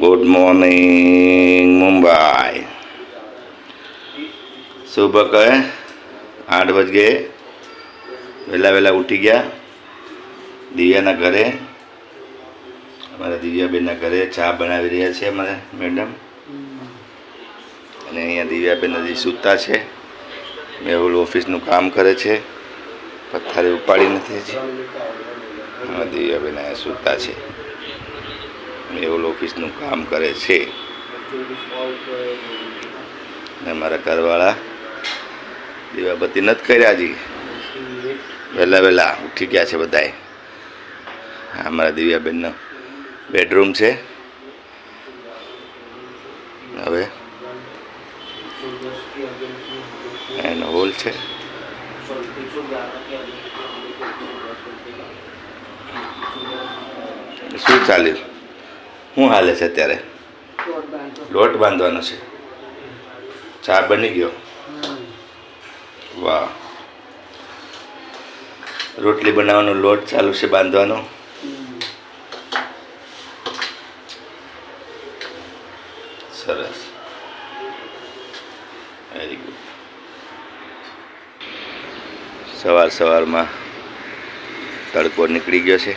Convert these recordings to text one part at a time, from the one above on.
Good morning Mumbai સુબહ કહે આઠ વાગે વહેલા વહેલા ઉઠી ગયા. દિવ્યાના ઘરે. અમારા દિવ્યાબેનના ઘરે ચા બનાવી રહ્યા છે અમારે મેડમ. અને અહીંયા દિવ્યાબેન હજી સૂતા છે. મેહુલ ઓફિસનું કામ કરે છે. પથ્થારી ઉપાડી નથી દિવ્યાબેન અહીંયા સૂતા છે. મેહુલ ઓફિસનું કામ કરે છે. ને મારા ઘરવાળા દીવાબત્તી નથી કર્યા હજી. વહેલા વહેલા ઉઠી ગયા છે બધાએ આ મારા દિવ્યાબેનનો બેડરૂમ છે. હવે એનો હોલ છે. શું ચાલ્યું શું હાલે છે અત્યારે? લોટ બાંધવાનો છે. ચા બની ગયો? વાહ. રોટલી બનાવવાનો લોટ ચાલુ છે બાંધવાનો. સરસ. વેરી ગુડ સવાર સવારમાં તડકો નીકળી ગયો છે.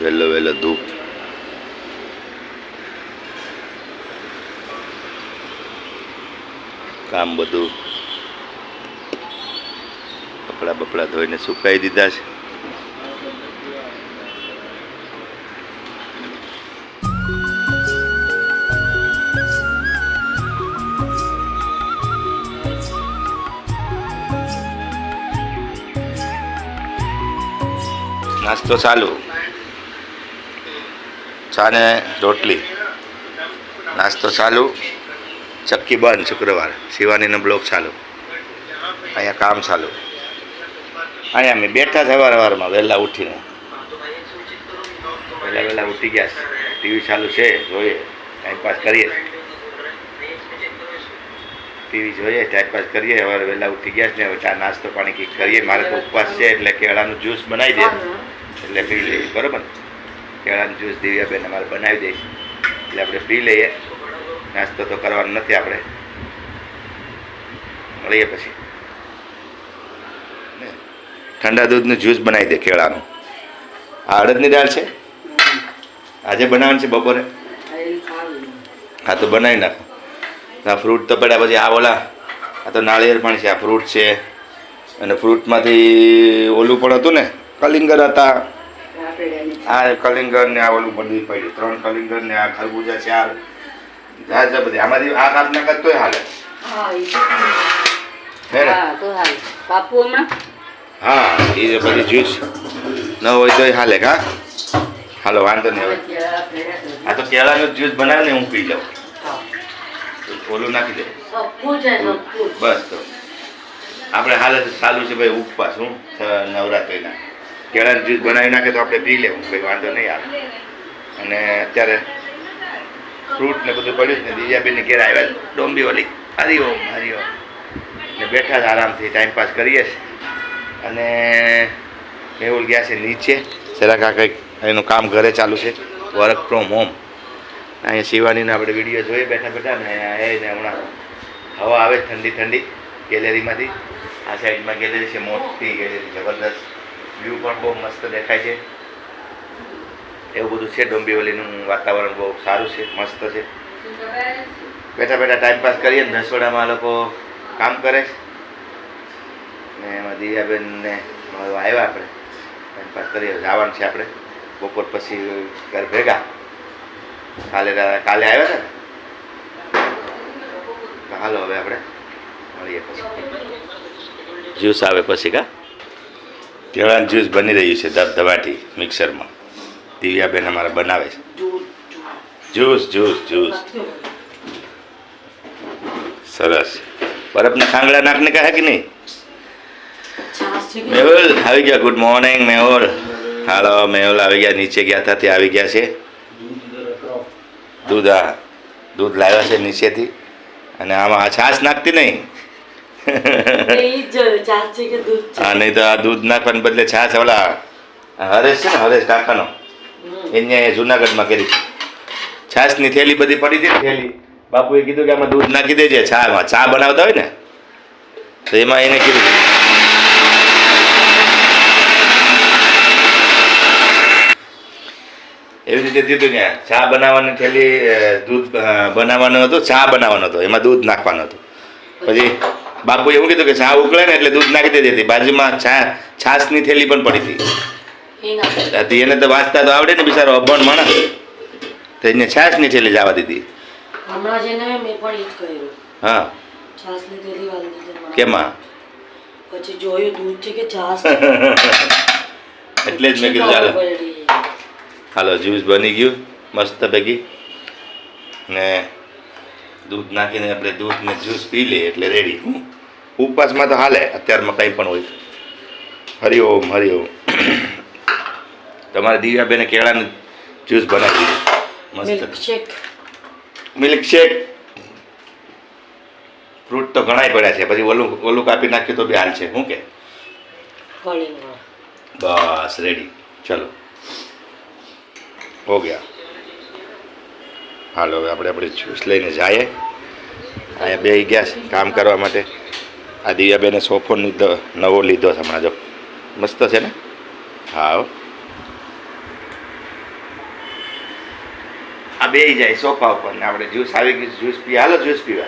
વહેલો વહેલો ધૂપ કામ બધું કપડા બપડા ધોઈને સુકાઈ દીધા છે. નાસ્તો ચાલુ. ચા ને રોટલી. નાસ્તો ચાલુ. ચક્કી બંધ શુક્રવાર. શિવાનીનો બ્લોક ચાલુ. અહીંયા કામ ચાલુ. અહીંયા અમે બેઠા સવાર સવારમાં વહેલા ઉઠીને. વહેલા વહેલા ઉઠી ગયા છે. ટીવી ચાલુ છે, જોઈએ. ટાઈમ પાસ કરીએ. ટીવી જોઈએ ટાઈમ પાસ કરીએ. હવે વહેલા ઉઠી ગયા છે ને હવે ચા નાસ્તો પાણી કંઈક કરીએ. મારે તો ઉપવાસ છે એટલે કેળાનું જ્યુસ બનાવી દે. એટલે પી લઈએ. બરાબર? કેળાનું જ્યુસ દિવ્યાબેન અમારે બનાવી દઈશ એટલે આપણે પી લઈએ. નાસ્તો તો કરવાનો નથી આપણે. મળીએ પછી. ઠંડા દૂધનું જ્યુસ બનાવી દે કેળાનું. આ અડદની દાળ છે? આજે બનાવવાની છે બપોરે? હા તો બનાવી નાખો. આ ફ્રૂટ તો પડ્યા પછી આ ઓલા આ તો નાળિયેર પણ છે આ ફ્રૂટ છે. અને ફ્રૂટમાંથી ઓલું પણ હતું ને કલિંગર હતા. આ કલિંગર ને આ ઓલું બધું પડ્યું. ત્રણ કલિંગર ને આ ખરબૂજા ચાર જા જા બધી. આમાંથી આ કાપ ના કરતો હાલે. હે ને? બાપુ હમણાં? હા એ જે બધી જ્યુસ ન હોય તોય હાલે કા? હાલો વાંધો નહીં હવે. આ તો કેળાનું જ્યુસ બનાવીને હું પી લઉં ઓલું નાખી દે. સબકું છે સબકું. બસ તો. આપણે હાલ ચાલુ છે ભાઈ ઉપવાસ હું નવરાત્રિના. કેળાનું જ્યુસ બનાવી નાખે તો આપણે પી લેવું કંઈ વાંધો નહીં આવે. અને અત્યારે ફ્રૂટ ને બધું પડ્યું ને, દિવ્યાબેનને ઘેર આવ્યા. ડોંબી ઓલી. હરી ઓમ હરી ઓમ. ને બેઠા જ આરામથી ટાઈમ પાસ કરીએ છીએ. અને મેહુલ ગયા છે નીચે. જરાક આ કંઈક એનું કામ ઘરે ચાલુ છે. વર્ક ફ્રોમ હોમ અહીંયા શિવાનીને આપણે વીડિયો જોઈએ બેઠા બેઠા ને એને હમણાં હવા આવે ઠંડી ઠંડી ગેલેરીમાંથી. આ સાઈડમાં ગેલેરી છે, મોટી ગેલેરી, જબરદસ્ત. વ્યૂ પણ બહુ મસ્ત દેખાય છે. એવું બધું છે? ડોંબીવલીનું વાતાવરણ બહુ સારું છે, મસ્ત છે. બેઠા બેઠા ટાઈમ પાસ કરીએ ને રસોડામાં લોકો કામ કરે ને એમાં દિવ્યાબેનને આવ્યા આપણે. ટાઈમ પાસ કરીએ જવાનું છે આપણે. બપોર પછી ઘર ભેગા. કાલે કાલે આવ્યા હતા હાલો, હવે આપણે મળીએ પછી. જ્યુસ આવે પછી કા? કેળાનું જ્યુસ બની રહ્યું છે ધબધબાટી મિક્સરમાં. દિવ્યાબેન અમારે બનાવે છે. જ્યુસ જ્યુસ જ્યુસ સરસ. બરફના ખાંગડા નાખને કહે કે નહીં? મેહુલ આવી ગયા. Good morning Mehul. હાલો મેહુલ આવી ગયા. નીચે ગયા હતા તે આવી ગયા છે. દૂધ આ દૂધ લાવ્યા છે નીચેથી. અને આમાં આ છાશ નાખતી નહીં. હા નહીં તો આ દૂધ નાખવાને બદલે છાશ ઓલા હરેશ છે ને હરેશ કાકાનો. હમ. અહીંયા જુનાગઢમાં કરી. છાશની થેલી બધી પડી હતી થેલી. બાપુએ કીધું કે આમાં દૂધ નાખી દેજે ચામાં ચા બનાવતા હોય ને, તો એમાં એને કીધું. એવી રીતે દીધું કે ચા બનાવવાની થેલી દૂધ બનાવવાનું હતું, ચા બનાવવાનું હતું. એમાં દૂધ નાખવાનું હતું. પછી બાપુએ એવું કીધું કે ચા ઉકળે ને એટલે દૂધ નાખી દેતી હતી. બાજુમાં છા છાશની થેલી પણ પડી હતી. એ એને તો વાંચતા તો આવડે ને બિચારો અભણ માણસ. તો એને છાશની છેલ્લે જવા દીધી. હમણાં જ એને મેં પણ જ કર્યું. હા. છાસની થેલી વાળી દીધી કેમાં? પછી જોયું દૂધ છે કે છાસ એટલે જ મેં કીધું ચાલો. હાલો જ્યુસ બની ગયું મસ્ત ભેગી. ને દૂધ નાખીને આપણે દૂધ ને જ્યુસ પી લઈએ એટલે રેડી ઉપવાસમાં તો હાલે અત્યારમાં કંઈ પણ હોય. હરિઓમ હરિઓમ તમારે દિવ્યાબેને કેળાનું જ્યુસ બનાવી મસ્ત. મિલ્કશેક મિલ્કશેક ફ્રૂટ તો ઘણાય પડ્યા છે. પછી ઓલું ઓલું કાપી નાખ્યું તો બી હાલ છે. શું કે? બસ રેડી ચલો. હો ગયા. હાલો હવે આપણે આપણે જ્યુસ લઈને જઈએ. અહીંયા બે ગયા છે કામ કરવા માટે. આ દિવ્યાબેને સોફો નવો લીધો છે હમણાં જો. મસ્ત છે ને? હા હો. આ બે જાય સોફા ઉપર ને આપણે જ્યુસ આવી ગયું જ્યુસ પી હાલો જ્યુસ પીવા.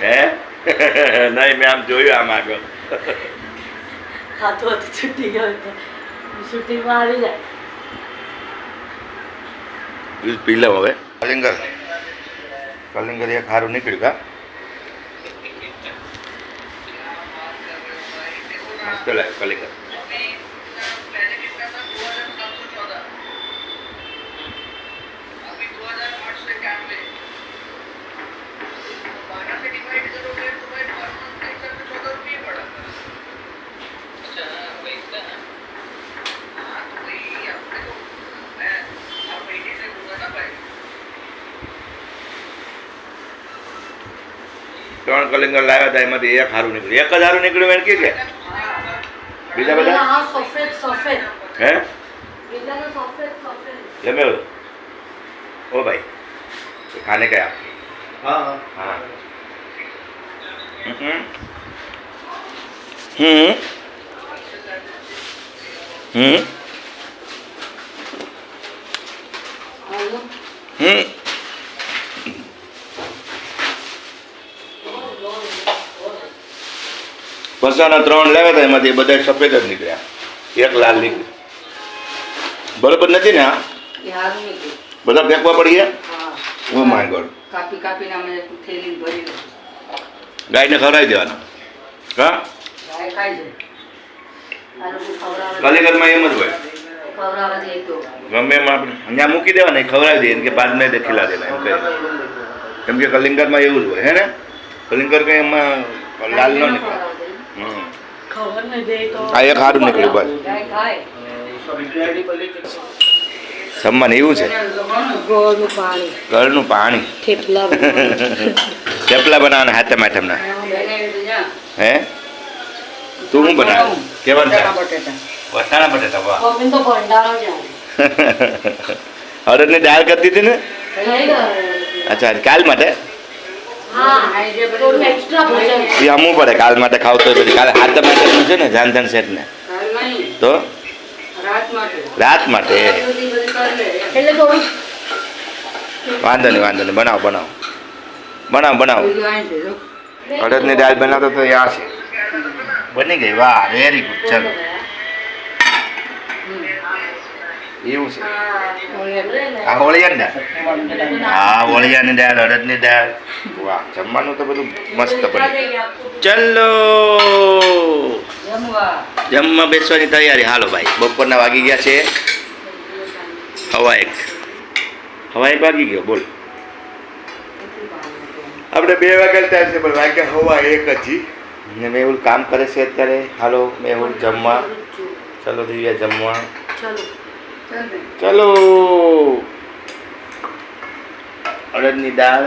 હું? નહીં મેં આમ જોયું આમ આગળ. ખાતું હતું છૂટી ગયું તો. આવી જાય. જ્યુસ પી લઉં હવે. કલિંગર. કલિંગર એક સારું નીકળ્યું કા લાગે કલિંગર ત્રણ કલિંગર લાવ્યા હતા એમાંથી એક સારું નીકળ્યું. એક જ સારું નીકળ્યું કે કે બીજા બધા? સફેદ સફેદ. હે? બીજાનો સફેદ સફેદ. જમ્યો? ઓ ભાઈ ખાને ગયા હા હા. હમ હમ. હમ. હમ. વસાના ત્રણ લેવા હતા એમાંથી બધા સફેદ જ નીકળ્યા. એક લાલ નીકળ્યા બરોબર નથી ને આ? બધા ફેંકવા પડી ગયા? માય ગોડ oh કાપી કાપીને ખવડાવી દેવાના. હા? ગાય એમ જ હોય. ગમે એમ આપણે અહીંયા મૂકી દેવાના ખવડાવી દઈએ કે બાદ નહીં ખીલા દેવાના એમ કહે. કેમ કે કલિંગરમાં એવું જ હોય હે ને? કલિંગર કંઈ એમાં લાલ ન નીકળે. આ એક સારું નીકળ્યું બસ. જમવાનું એવું છે? ઘરનું પાણી. થેપલા. બનાવવાના હાથે માઠમના હે? તું શું બનાવ? કેવા વસાણા બટેટા વટાણા બટેટા વાહ. તો ભંડારો જાય અડદની દાળ કરતી હતી ને? અચ્છા કાલ માટે? એ અમવું પડે કાલ માટે ખાવતો પછી કાલે હાથ માટે છે ને? જાનધન સેટ ને તો? રાત માટે. વાંધો નહીં વાંધો નહીં. બનાવો બનાવો. બનાવો બનાવો. અડદની દાળ બનાવતો તો એ આ છે. બની ગઈ. વાહ વેરી ગુડ ચાલો. એવું છે. આ હોળિયાની દાળ હા હોળિયાની દાળ અડદની દાળ. વાહ જમવાનું તો બધું મસ્ત બન્યું ચલો. જમવા. બેસવાની તૈયારી. હાલો ભાઈ બપોરના વાગી ગયા છે. હવા એક. હવા એક વાગી ગયો બોલ. આપણે બે વાગ્યા ટાઈમ છે પણ વાગ્યા હવા એક હજી ને મેહુલ કામ કરે છે અત્યારે. હાલો મેહુલ જમવા. ચલો દિવ્યા જમવા. ચલો. ચાલ. અડદ ચલો અડદની દાળ.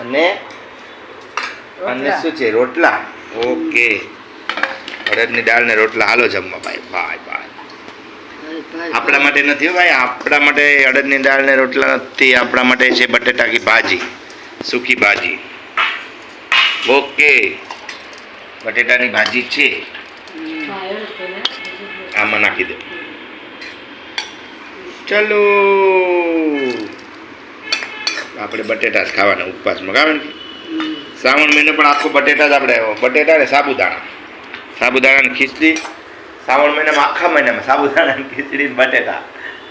અને અને શું છે? રોટલા. ઓકે. અડદની દાળ ને રોટલા હાલો જમવા ભાઈ. ભાઈ ભાઈ. આપણા માટે નથી ભાઈ. આપણા માટે અડદની દાળ ને રોટલા નથી. આપણા માટે છે બટેટા કી ભાજી. સૂકી ભાજી. ઓકે. બટેટાની ભાજી છે. આમાં નાખી દો. ચલો. આપણે બટેટા જ ખાવાના ઉપવાસમાં કારણ કે શ્રાવણ મહિને પણ આખો બટેટા જ આપણે બટેટા ને સાબુદાણા. સાબુદાણાની ખીચડી. શ્રાવણ મહિનામાં, આખા મહિનામાં સાબુદાણાની ખીચડી બટેટા.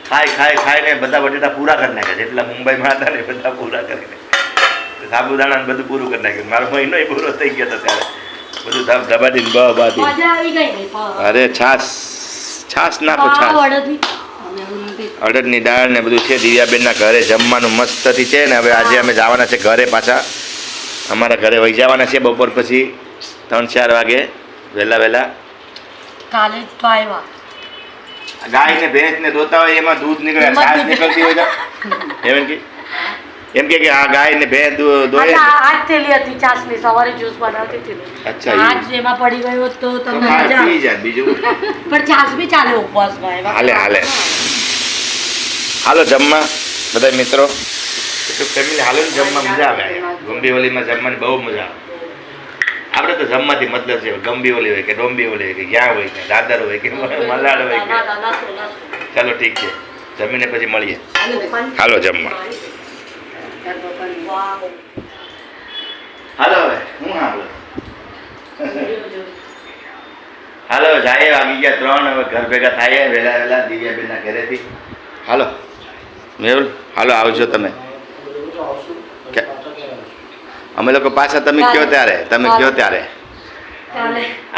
ખાઈ ખાઈ ને બધા બટેટા પૂરા કરી નાખ્યા જેટલા મુંબઈમાં હતા ને બધા પૂરા કરીને સાબુદાણા બધું પૂરું કરી નાખ્યું મારો મહિનો પૂરો થઈ ગયો હતો ત્યારે. બધું ધબ ધબાટીને બ પણ. અરે છાસ છાસ નાખો છાસ. અડદની દાળ ને બધું છે દિવ્યાબેનના ઘરે જમવાનું મસ્તથી છે ને હવે આજે અમે જવાના છે ઘરે પાછા. અમારા ઘરે વહી જવાના છે બપોર પછી ત્રણ ચાર વાગે વહેલા વહેલા. કાલે તો આવ્યા. ગાય ને ભેંસ ને દોતા હોય એમાં દૂધ નીકળે છાસ નીકળતી હોય એમ કે? એમ કે કે આ ગાય ને ભેંસ દો- દોય આજ થેલી હતી ચાસની સવારે જ્યુસ બનાવતી હતી અચ્છા, આજ એમાં પડી ગયો તો તો તમને મજા આવી જાય બીજું પણ ચાસ બી ચાલે ઉપવાસમાં એમાં હાલે, હાલે. હાલો જમવા. બધા મિત્રો. ફેમિલી હાલો ને જમવા મજા આવે. ગંબીવલીમાં જમવાની બહુ મજા આવે. આપણે તો જમવાથી મતલબ છે ગંબીવલી હોય કે ડોંબીવલી હોય કે ક્યાં હોય કે દાદર હોય કે મલાડ હોય કે. ચાલો ઠીક છે. જમીને પછી મળીએ. હાલો જમવા. હાલો હવે હું હા હાલો જાય વાગી ગયા ત્રણ હવે ઘર ભેગા થાય વહેલા વહેલા દિવ્યાબેનના ઘરેથી. હાલો મેહુલ હાલો આવજો તમે. અમે લોકો પાછા તમે કયો ત્યારે? તમે કયો ત્યારે?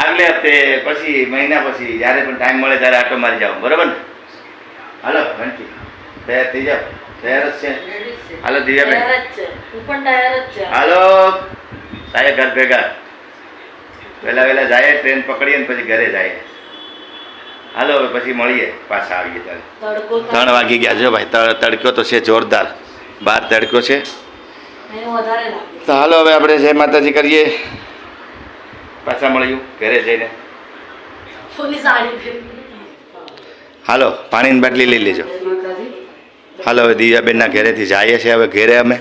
આગલે હપ્તે પછી મહિના પછી જ્યારે પણ ટાઈમ મળે ત્યારે આટો મારી જાઓ. બરોબર ને? હાલો ઘંટી. તૈયાર થઈ જાઓ તૈયાર જ છે હાલો દિવ્યાબેન તૈયાર જ છે હું પણ તૈયાર જ છે. હાલો સાહેબ ઘર ભેગા વહેલા વહેલા જાય ટ્રેન પકડીએ ને પછી ઘરે જાય હાલો હવે પછી મળીએ પાછા આવીએ ત્યારે ત્રણ વાગી ગયા જો ભાઈ. તડક્યો તડકો તો છે જોરદાર. બહાર તડકો છે. તો હાલો હવે આપણે જય માતાજી કરીએ. પાછા મળ્યું ઘરે જઈને. હાલો પાણીની બાટલી લઈ લેજો. હાલો, હવે દિવ્યાબેનના ઘરેથી જઈએ છીએ હવે ઘરે અમે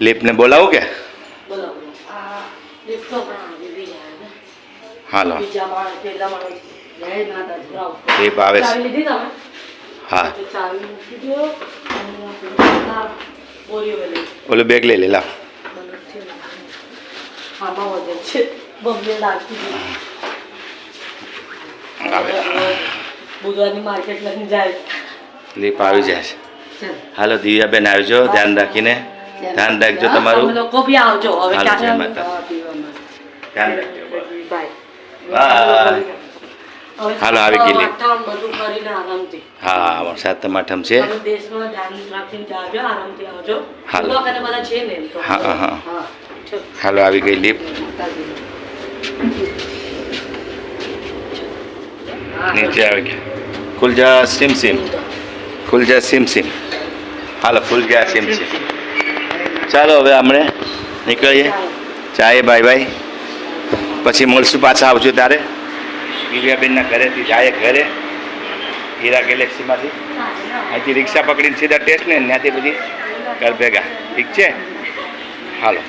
લીપને બોલાવું કે. હાલો. લિફ્ટ આવે છે હા ઓલું બેગ લઈ લે, લાવ મને છે ને. આમાં વજન છે બમ્બે નાખી દીધી. આવે બુધવારની માર્કેટ લઈને જાય લિફ્ટ આવી છે. હાલો દિવ્યાબેન આવજો ધ્યાન રાખીને. ધ્યાન રાખજો. તમારું. લોકો બી આવજો. હવે ધ્યાન રાખજો બાય. હાલો, આવી ગઈ લે. વાતાવરણ બધું કરીને હા વરસાદ તમાઠમ છે. તમે દેશમાં ધ્યાન રાખીને જાજો આરામથી આવજો. હાલો. લોકો અને બધા છે તો. હા હા. હાલો આવી ગઈ લીપ. નીચે આવી ગયા. કુલજા સિમ સિમ. ખુલ જા સિમ સિમ. હાલો ખુલ ગયા સિમ સિમ. ચાલો, હવે આપણે નીકળીએ. ચાય, બાય બાય. પછી મળશું પાછા આવજો ત્યારે. દિવ્યાબેનના ઘરેથી જાય ઘરે. હીરા ગેલેક્સીમાંથી. અહીંથી રિક્ષા પકડીને સીધા ટેસ્ટ ને ત્યાંથી બધી ઘર ભેગા. ઠીક છે? હાલો.